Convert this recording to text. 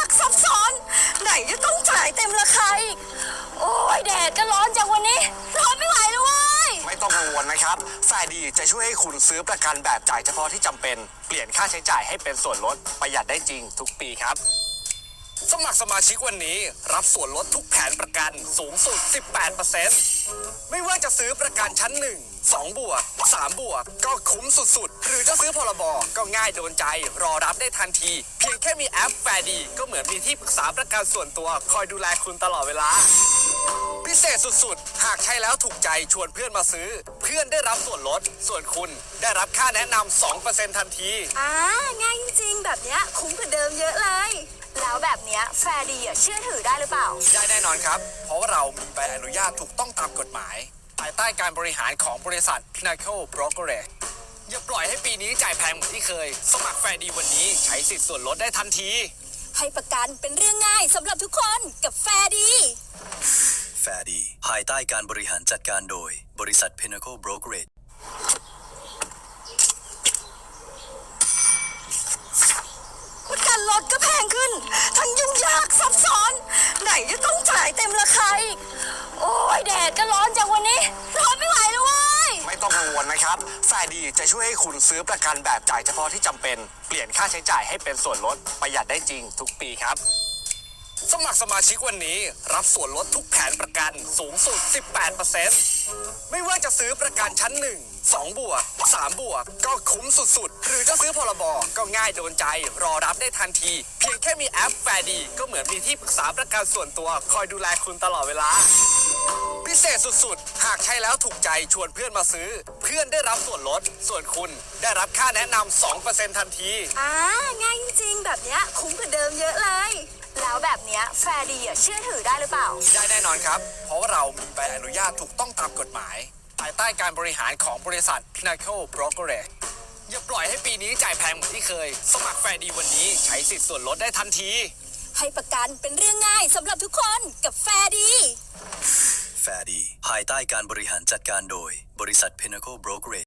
ากซับซ้อน ไหนจะต้องจ่ายเต็มราคาอีก โอ้ยแดดก็ร้อนจังวันนี้ ร้อนไม่ไหวเล้ว้ย ไม่ต้องกังวลนะครับแฟายดีจะช่วยให้คุณซื้อประกันแบบจ่ายเฉพาะที่จำเป็น เปลี่ยนค่าใช้จ่ายให้เป็นส่วนลดประหยัดได้จริงทุกปีครับ สมัครสมาชิกวันนี้รับส่วนลดทุกแผนประกันสูงสุด 18%ไม่ว่าจะซื้อประกันชั้น 1 2 บวก 3 บวก ก็คุ้มสุดๆ หรือจะซื้อพรบก็ง่ายโดนใจ รอรับได้ทันที เพียงแค่มีแอปแฟดี ก็เหมือนมีที่ปรึกษาประกันส่วนตัว คอยดูแลคุณตลอดเวลา พิเศษสุดๆ หากใช้แล้วถูกใจชวนเพื่อนมาซื้อ เพื่อนได้รับส่วนลด ส่วนคุณได้รับค่าแนะนำ2%ทันที อ่าง่ายจริงๆ แบบเนี้ยคุ้มกว่าเดิมเยอะเลย แล้วแบบเนี้ยแฟร์ดีอะเชื่อถือได้หรือเปล่า ได้แน่นอนครับ เพราะว่าเรามีใบอนุญาตถูกต้องตามกฎหมาย ภายใต้การบริหารของบริษัท Pinnacle Brokerage อย่าปล่อยให้ปีนี้จ่ายแพงเหมือนที่เคย สมัครแฟร์ดีวันนี้ใช้สิทธิ์ส่วนลดได้ทันที ให้ประกันเป็นเรื่องง่ายสำหรับทุกคนกับแฟร์ดี แฟร์ดี ภายใต้การบริหารจัดการโดย บริษัท Pinnacle Brokerage ประกันรถก็แพงขึ้นทั้งยุ่งยากซับซ้อน ไหนจะต้องจ่ายเต็มราคาอีก โอ้ยแดดก็ร้อนจังวันนี้ ร้อนไม่ไหวแล้วเว้ย ไม่ต้องกังวลนะครับแฟร์ดีจะช่วยให้คุณซื้อประกันแบบจ่ายเฉพาะที่จำเป็น เปลี่ยนค่าใช้จ่ายให้เป็นส่วนลดประหยัดได้จริงทุกปีครับ สมัครสมาชิกวันนี้รับส่วนลดทุกแผนประกันสูงสุด 18%ไม่ว่าจะซื้อประกันชั้น 1 2 บวก 3 บวก ก็คุ้มสุดๆ หรือจะซื้อพรบก็ง่ายโดนใจ รอรับได้ทันที เพียงแค่มีแอปแฟดี ก็เหมือนมีที่ปรึกษาประกันส่วนตัว คอยดูแลคุณตลอดเวลา พิเศษสุดๆ หากใช้แล้วถูกใจชวนเพื่อนมาซื้อ เพื่อนได้รับส่วนลด ส่วนคุณได้รับค่าแนะนำ2%ทันที อ่าง่ายจริงๆแบบเนี้ยคุ้มกว่าเดิมเยอะเลย นี้ยแฟร์ดีอะเชื่อถือได้หรือเปล่า ได้แน่นอนครับ เพราะว่าเรามีใบอนุญาตถูกต้องตามกฎหมาย ภายใต้การบริหารของบริษัท Pinnacle Brokerage อย่าปล่อยให้ปีนี้จ่ายแพงเหมือนที่เคย สมัครแฟร์ดีวันนี้ใช้สิทธิ์ส่วนลดได้ทันที ให้ประกันเป็นเรื่องง่ายสำหรับทุกคนกับแฟร์ดี แฟร์ดี ภายใต้การบริหารจัดการโดยบริษัท Pinnacle Brokerage